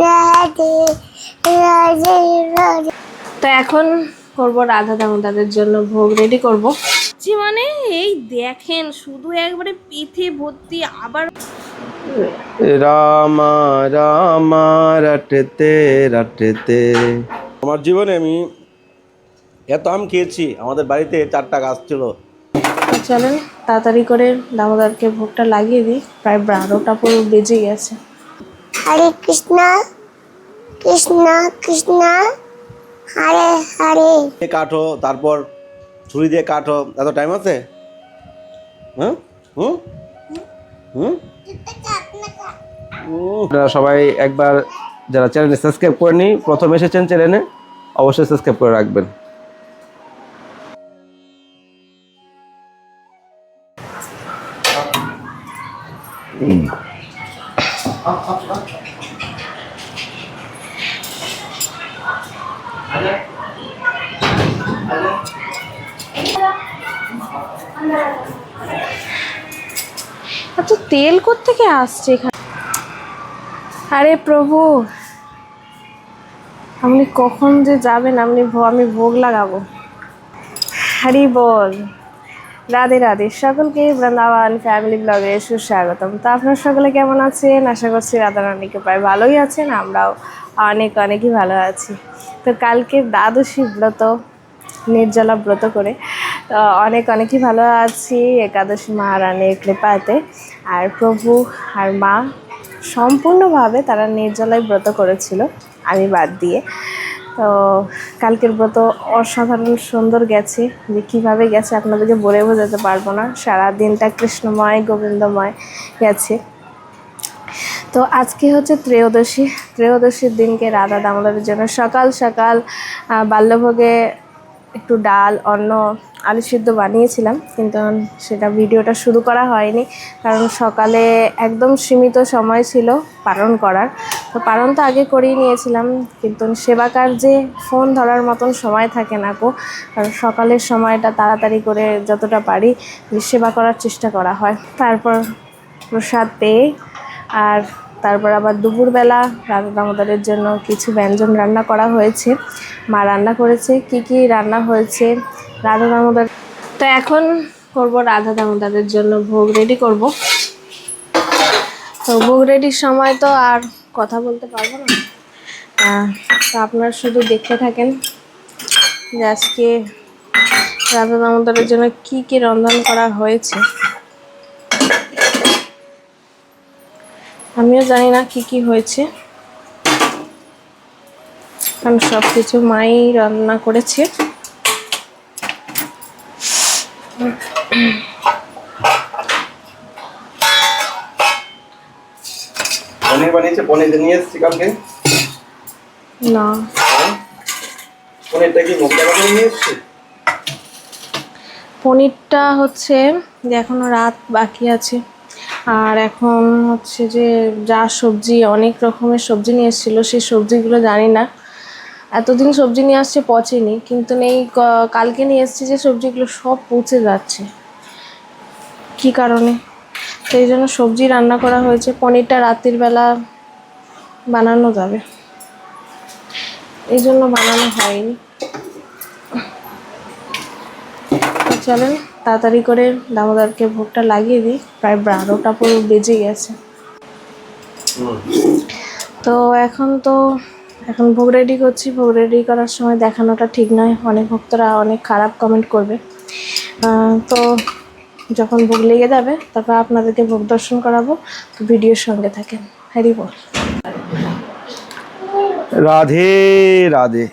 রাধে রাধে রাধে তো এখন করব রাধা দামোদারের জন্য ভোগ রেডি করব। জি মানে এই দেখেন শুধু একবারে পিঠে ভর্তি আবার রামা রামা রটতে রটতে। আমার জীবনে আমি এত আম খেয়েছি আমাদের বাড়িতে চারটা গাছ ছিল। চলেন তাড়াতাড়ি করে দামোদারকে ভোগটা লাগিয়ে দিই প্রায় বারোটা পুরো বেজে গেছে। হরে কৃষ্ণ কৃষ্ণ কৃষ্ণ হরে হরে। দিয়ে কাটো তারপর ছুরি দিয়ে কাটো। এত টাইম আছে? হ্যাঁ হুম? হুম? আপনারা সবাই একবার যারা চ্যানেলে সাবস্ক্রাইব করেনি প্রথম এসেছেন চ্যানেলে অবশ্যই সাবস্ক্রাইব করে রাখবেন। এত তেল কোত্থেকে আসছে এখানে? আরে প্রভু, আপনি কখন যে যাবেন, আপনি আমি ভোগ লাগাবো। হরি বল। রাধে রাধে, সকলকে বৃন্দাবন ফ্যামিলি ব্লগে সুস্বাগতম। তো আপনারা সকলে কেমন আছেন? আশা করছি রাধা রানীকে প্রায় ভালোই আছেন, আমরাও অনেক অনেকই ভালো আছি। তো কালকে দ্বাদশী ব্রত, নির্জলা ব্রত করে, তো অনেক অনেকই ভালো আছি একাদশী মহারানীর কৃপাতে। আর প্রভু আর মা সম্পূর্ণভাবে তারা নির্জলায় ব্রত করেছিল, আমি বাদ দিয়ে। তো কালকের ব্রত অসাধারণ সুন্দর গেছে যে কীভাবে গেছে আপনাদেরকে বলে বোঝাতে পারব না। সারা দিনটা কৃষ্ণময়, গোবিন্দময় গেছে। তো আজকে হচ্ছে ত্রয়োদশী। ত্রয়োদশীর দিনকে রাধা দামোদরের জন্য সকাল সকাল বাল্যভোগে একটু ডাল, অন্ন আলু সিদ্ধ বানিয়েছিলাম, কিন্তু সেটা ভিডিওটা শুরু করা হয়নি, কারণ সকালে একদম সীমিত সময় ছিল পালন করার। তো পালন তো আগে করেই নিয়েছিলাম, কিন্তু সেবা কার্যে ফোন ধরার মতন সময় থাকে না কো কারণ সকালের সময়টা তাড়াতাড়ি করে যতটা পারি সেবা করার চেষ্টা করা হয়। তারপর প্রসাদ পেয়ে আর তারপর আবার দুপুরবেলা রাধা দামোদরের জন্য কিছু ব্যঞ্জন রান্না করা হয়েছে। মা রান্না করেছে, কি কি রান্না হয়েছে, রাধা দামোদর তো এখন করব রাধা দামোদরের জন্য ভোগ রেডি করব। তো ভোগ রেডির সময় তো আর কথা বলতে পারব না। তো আপনারা শুধু দেখতে থাকেন যে আজকে রাধা দামোদরের জন্য কি কি রন্ধন করা হয়েছে। আমিও জানি না কি কি হয়েছে। কারণ সব কিছু মাই রান্না করেছে। পনির বানিয়েছে পনির নিয়ে এসেছি কালকে। না। পনিরটা কি নিয়ে এসেছি? পনিরটা হচ্ছে যে এখনও রাত বাকি আছে। আর এখন হচ্ছে যে যা সবজি, অনেক রকমের সবজি নিয়ে এসেছিল, সেই সবজিগুলো জানি না। এতদিন সবজি নিয়ে আসছে পচেনি, কিন্তু নেই কালকে নিয়ে এসেছি যে সবজিগুলো সব পচে যাচ্ছে। কী কারণে? সেই জন্য সবজি রান্না করা হয়েছে, পনিরটা রাত্রির বেলা বানানো যাবে। এই জন্য বানানো হয়নি তো চলেন, তাড়াতাড়ি করে দামোদারকে ভোগটা লাগিয়ে দিই। প্রায় বারোটা পুরো বেজে গেছে। তো এখন তো, এখন ভোগ রেডি করছি। ভোগ রেডি করার সময় দেখানোটা ঠিক নয়। অনেক ভক্তরা অনেক খারাপ কমেন্ট করবে। তো যখন ভোগ লেগে যাবে, তারপর আপনাদেরকে ভোগ দর্শন করাবো। তো ভিডিওর সঙ্গে থাকেন। হ্যারি বল। রাধে রাধে।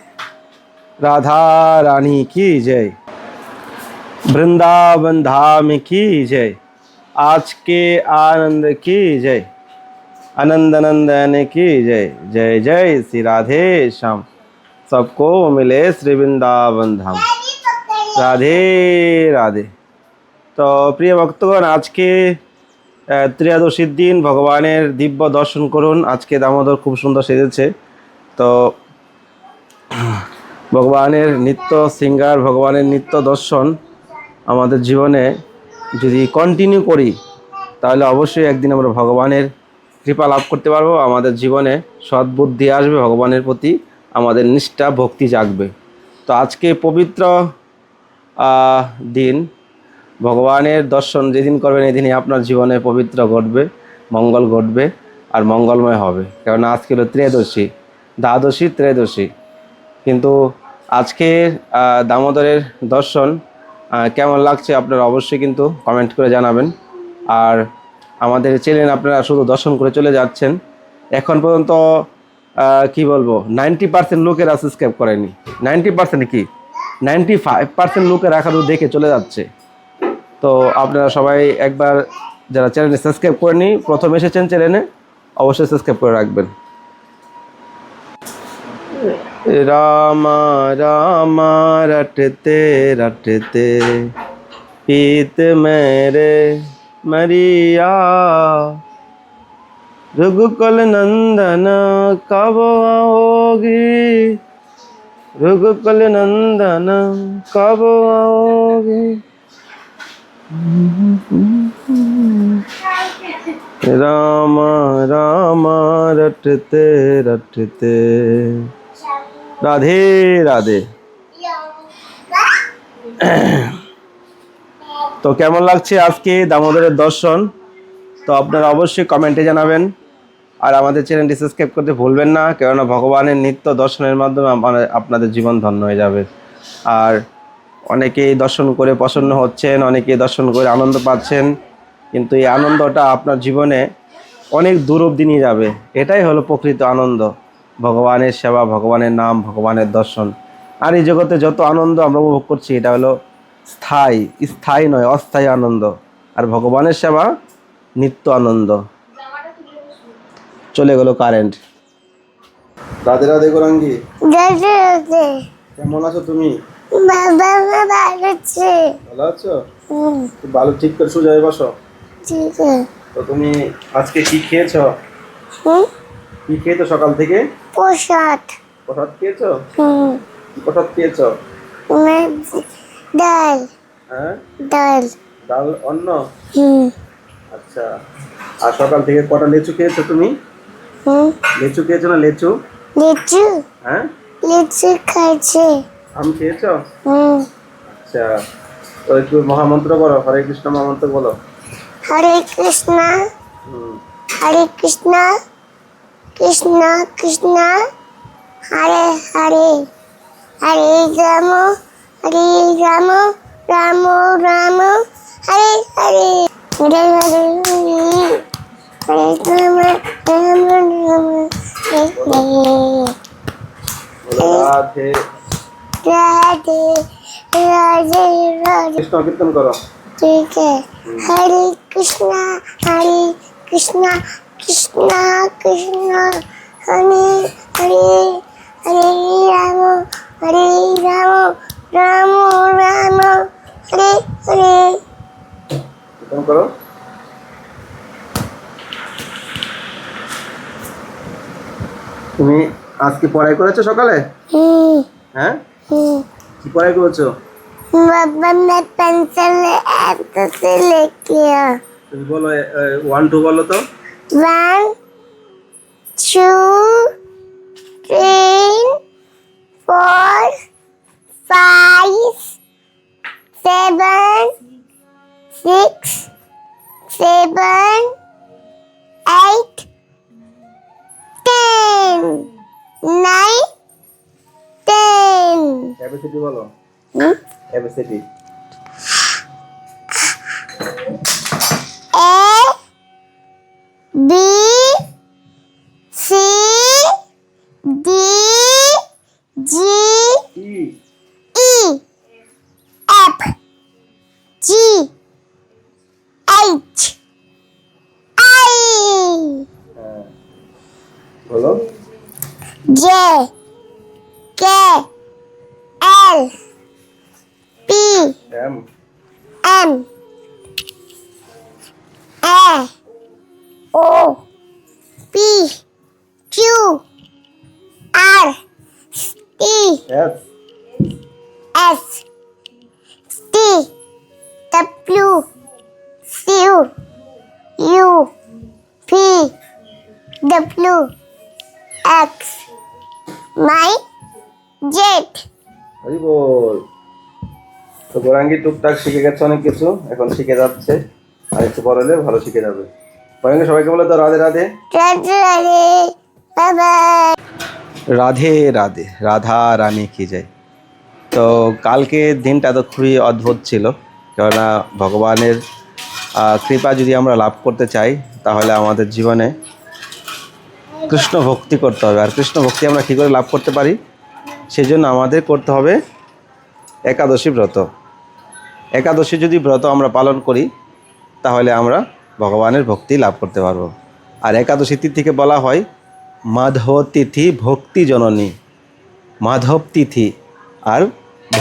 রাধা রানী, কি জয়। বৃন্দাবন ধাম কি জয়? আজকে আনন্দ কি জয়? আনন্দ নন্দন কি জয়? জয় জয় শ্রী রাধে শ্যাম। সবকো মিলে শ্রী বৃন্দাবন ধাম রাধে রাধে। তো প্রিয় ভক্তগণ, আজকে ত্রিয়াদশীর দিন ভগবানের দিব্য দর্শন করুন। আজকে দামোদর খুব সুন্দর সেজেছে। তো, ভগবানের নিত্য সিঙ্গার, ভগবানের নিত্য দর্শন আমাদের জীবনে যদি কন্টিনিউ করি তাহলে অবশ্যই একদিন আমরা ভগবানের কৃপা লাভ করতে পারব। আমাদের জীবনে সদ্বুদ্ধি আসবে ভগবানের প্রতি আমাদের নিষ্ঠা ভক্তি জাগবে। তো আজকে পবিত্র দিন ভগবানের দর্শন যেদিন করবেন এদিনই আপনার জীবনে পবিত্র ঘটবে মঙ্গল ঘটবে আর মঙ্গলময় হবে। কেননা আজকে হলো ত্রয়োদশী দ্বাদশী ত্রয়োদশী। কিন্তু আজকে আহ, দামোদরের দর্শন কেমন লাগছে আপনারা অবশ্যই কিন্তু কমেন্ট করে জানাবেন। আর আমাদের চ্যানেল আপনারা শুধু দর্শন করে চলে যাচ্ছেন। এখন পর্যন্ত কি বলব নাইনটি পার্সেন্ট লোকেরা সাবস্ক্রাইব করেনি। নাইনটি পার্সেন্ট কি? নাইনটি ফাইভ পার্সেন্ট লোকেরা এখনও দেখে চলে যাচ্ছে। তো আপনারা সবাই একবার যারা চ্যানেলে সাবস্ক্রাইব করেনি, প্রথম এসেছেন চ্যানেলে অবশ্যই সাবস্ক্রাইব করে রাখবেন। रामा रामा, रटते रटते। पीत मेरे मरिया रघुकुल नंदन कब आओगी? रघुकुल नंदन कब आओगी? रामा रामा, रटते रटते। রাধে রাধে। তো কেমন লাগছে আজকে দামোদরের দর্শন? তো আপনারা অবশ্যই কমেন্টে জানাবেন। আর আমাদের চ্যানেলটি সাবস্ক্রাইব করতে ভুলবেন না, কেননা ভগবানের নিত্য দর্শনের মাধ্যমে আপনাদের জীবন ধন্য হয়ে যাবে। আর অনেকেই দর্শন করে প্রসন্ন হচ্ছেন, অনেকেই দর্শন করে আনন্দ পাচ্ছেন, কিন্তু এই আনন্দটা আপনার জীবনে অনেক দূর অব্দি নিয়ে যাবে। এটাই হলো প্রকৃত আনন্দ। ভগবানের সেবা ভগবানের নাম ভগবানের দর্শন। আর এই জগতে যত আনন্দ আমরা উপভোগ করছি এটা হলো স্থায়ী স্থায়ী নয় অস্থায়ী আনন্দ। আর ভগবানের সেবা নিত্য আনন্দ। চলে গেল কারেন্ট। রাধে রাধে গোরাঙ্গি। কেমন আছো তুমি? ভালো আছো। ভালো ঠিক করে সোজা বসো। ঠিক আছে। তো তুমি আজকে কি খেয়েছো? হুম? কি খেয়েছো সকাল থেকে? প্রসাদ। প্রসাদ খেয়েছো? হুম। প্রসাদ খেয়েছো? ডাল। হ্যাঁ? ডাল। ডাল অন্ন? হুম। আচ্ছা। আর সকাল থেকে কটা লেচু খেয়েছো তুমি? হুম। লেচু খেয়েছো না লেচু? লিচু। হ্যাঁ? লিচু খাইছে। আম খেয়েছো? হুম। আচ্ছা। তো একটু মহামন্ত্র বলো হরে কৃষ্ণ মহামন্ত্র বলো। হরে কৃষ্ণ। হুম। হরে কৃষ্ণ। কৃষ্ণ কৃষ্ণ হরে হরে হরে রাম হরে রাম রাম রাম হরে হরে। হরে হরে হরে রাম রাম রাধে। রাধে রাধে রাধে। কৃষ্ণ কীর্তন করো। ঠিক হরে কৃষ্ণ হরে কৃষ্ণ কৃষ্ণ কৃষ্ণ হরে হরে হরে রাম হরে রাম রাম রাম হরে হরে। করো। তুমি আজকে পড়াই করেছ সকালে? হ্যাঁ? কি পড়াই করেছ? বাবা মে পেন্সিল এত লিখিয়া তুমি বলো ওয়ান টু বলো তো। One, two, three, four, five, seven, six, seven, eight, ten, nine, ten. A B C D বলো Hmm? ABCD P Q R T S. S T W Q U P W X Y Z Hari বল তো গোরাঙ্গি টুকটাক শিখে গেছে অনেক কিছু এখন শিখে যাচ্ছে। আর একটু বড় হলে ভালো শিখে যাবে। গোরাঙ্গি সবাইকে বলে তো রাধে রাধে। রাধে রাধে রাধে রাধে রাধা রানী কি যায় তো কালকে দিনটা তো খুবই অদ্ভুত ছিল কেননা ভগবানের কৃপা যদি আমরা লাভ করতে চাই তাহলে আমাদের জীবনে কৃষ্ণ ভক্তি করতে হবে। আর কৃষ্ণ ভক্তি আমরা কী করে লাভ করতে পারি? সেই জন্য আমাদের করতে হবে একাদশী ব্রত। একাদশী যদি ব্রত আমরা পালন করি তাহলে আমরা ভগবানের ভক্তি লাভ করতে পারব। আর একাদশী তিথিকে বলা হয় মাধব তিথি ভক্তি জননী। মাধব তিথি আর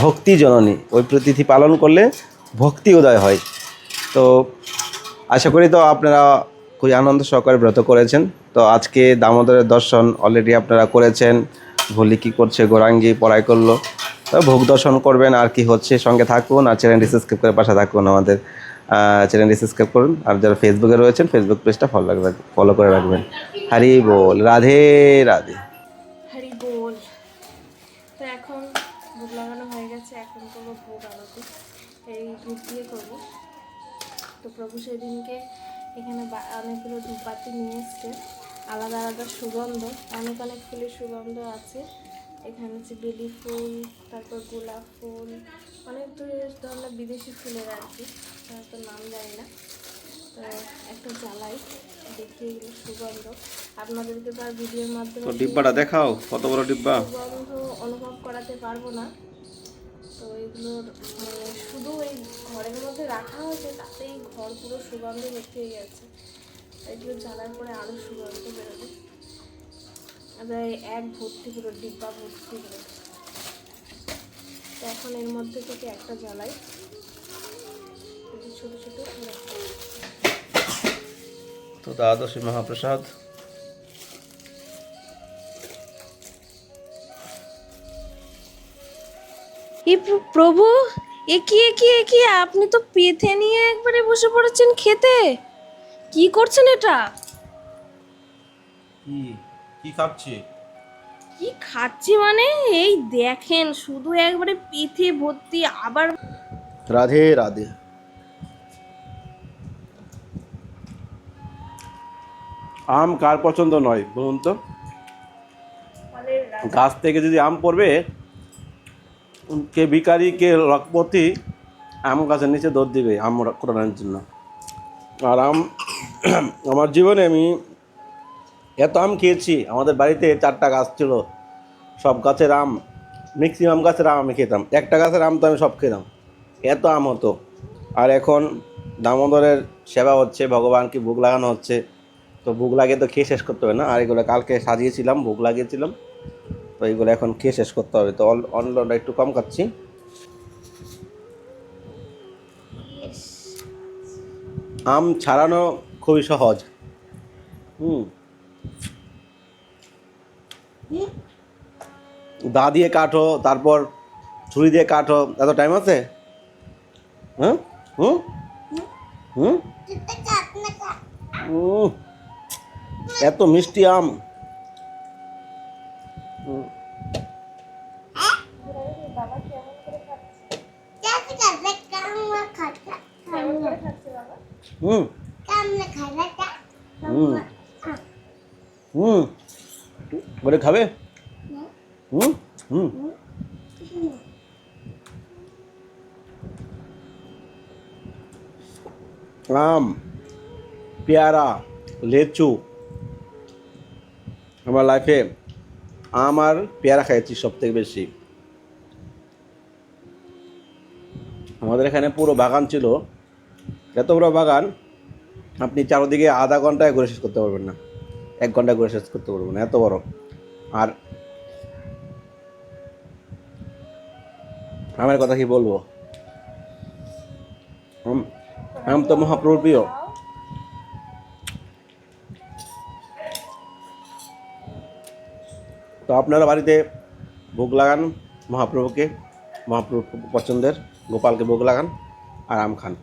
ভক্তি জননী, ওই তিথি পালন করলে ভক্তি উদয় হয়। তো আশা করি তো আপনারা খুবই আনন্দ সহকারে ব্রত করেছেন। তো আজকে দামোদরের দর্শন অলরেডি আপনারা করেছেন। ভুলি কী করছে, গোরাঙ্গি পড়াই করল। তো ভোগ দর্শন করবেন, আর কি হচ্ছে সঙ্গে থাকুন, আর চ্যানেলটি সাবস্ক্রাইব করে পাশে থাকুন আমাদের। চ্যানেলটি সাবস্ক্রাইব করুন। আর যারা ফেসবুকে রয়েছেন ফেসবুক পেজটা ফলো রাখবেন ফলো করে রাখবেন। হারি বল, রাধে রাধে। হরি বল। তো এখন ভোগ লাগানো হয়ে গেছে, এখন করব ভোগ আরতি। এই ধূপ তো প্রভু সেদিনকে এখানে অনেকগুলো ধূপবাতি নিয়ে এসছে। আলাদা আলাদা সুগন্ধ, অনেক অনেক ফুলের সুগন্ধ আছে। এখানে হচ্ছে বেলি ফুল, তারপর গোলাপ ফুল অনেক দূরে তো আমরা বিদেশি ফুলের আর কি তো নাম জানি না। তো একটা জ্বালাই দেখি এগুলো সুগন্ধ। আপনাদেরকে তো আর ভিডিওর মাধ্যমে তো ডিব্বাটা দেখাও কত বড় ডিব্বা? সুগন্ধ অনুভব করাতে পারব না। তো এগুলোর মানে শুধু এই ঘরের মধ্যে রাখা হয়েছে তাতেই ঘর পুরো সুগন্ধে হয়ে গেছে। এগুলো জ্বালার পরে আরও সুগন্ধ বেরোবে। এক ভর্তি পুরো ডিব্বা ভর্তি পুরো তো এখন এর মধ্যে থেকে একটা জ্বালাই। ছোটো ছোটো। তো দ্বাদশী মহাপ্রসাদ। এ প্র- প্রভু একি একি একি আপনি তো পেথে নিয়ে একবারে বসে পড়েছেন খেতে। কি করছেন এটা? কি? কি খাচ্ছি? কি খাচ্ছি মানে? এই দেখেন, শুধু একবারে পিঠে ভর্তি, আবার রাধে রাধে। আম কার পছন্দ নয়, বলুন তো? গাছ থেকে যদি আম পড়বে, কে ভিকারি কে লকপতি আম গাছের নিচে দৌড় দিবে আম কোটানোর জন্য। আর আম, আমার জীবনে আমি এত আম খেয়েছি, আমাদের বাড়িতে চারটা গাছ ছিল। সব গাছের আম ম্যাক্সিমাম গাছের আম আমি খেতাম। একটা গাছের আম তো আমি সব খেতাম। এত আম হতো। আর এখন দামোদরের সেবা হচ্ছে ভগবানকে ভোগ লাগানো হচ্ছে। তো ভোগ লাগিয়ে তো খেয়ে শেষ করতে হবে না। আর এগুলো কালকে সাজিয়েছিলাম, ভোগ লাগিয়েছিলাম। তো এগুলো এখন খেয়ে শেষ করতে হবে। তো অল- একটু কম খাচ্ছি। আম ছাড়ানো খুবই সহজ। হুম। দা দিয়ে কাটো, তারপর ছুরি দিয়ে কাটো। এত টাইম আছে? হুম? হুম? হুম এত মিষ্টি আম। হুম। হুম। হুম। বলে খাবে? হুম? হুম। আম, পেয়ারা, লেচু। আমার লাইফে আম আর পেয়ারা খাইছি সব থেকে বেশি। আমাদের এখানে পুরো বাগান ছিল। এত বড় বাগান, আপনি চারদিকে আধা ঘন্টায় ঘুরে শেষ করতে পারবেন না। এক ঘন্টায় ঘুরে শেষ করতে পারবেন না, এত বড়। আর আমের কথা কি বলব? আম তো মহাপ্রভুর প্রিয়। তো আপনারা বাড়িতে ভোগ লাগান মহাপ্রভুকে মহাপ্রভু পছন্দের, গোপালকে ভোগ লাগান আর আম খান।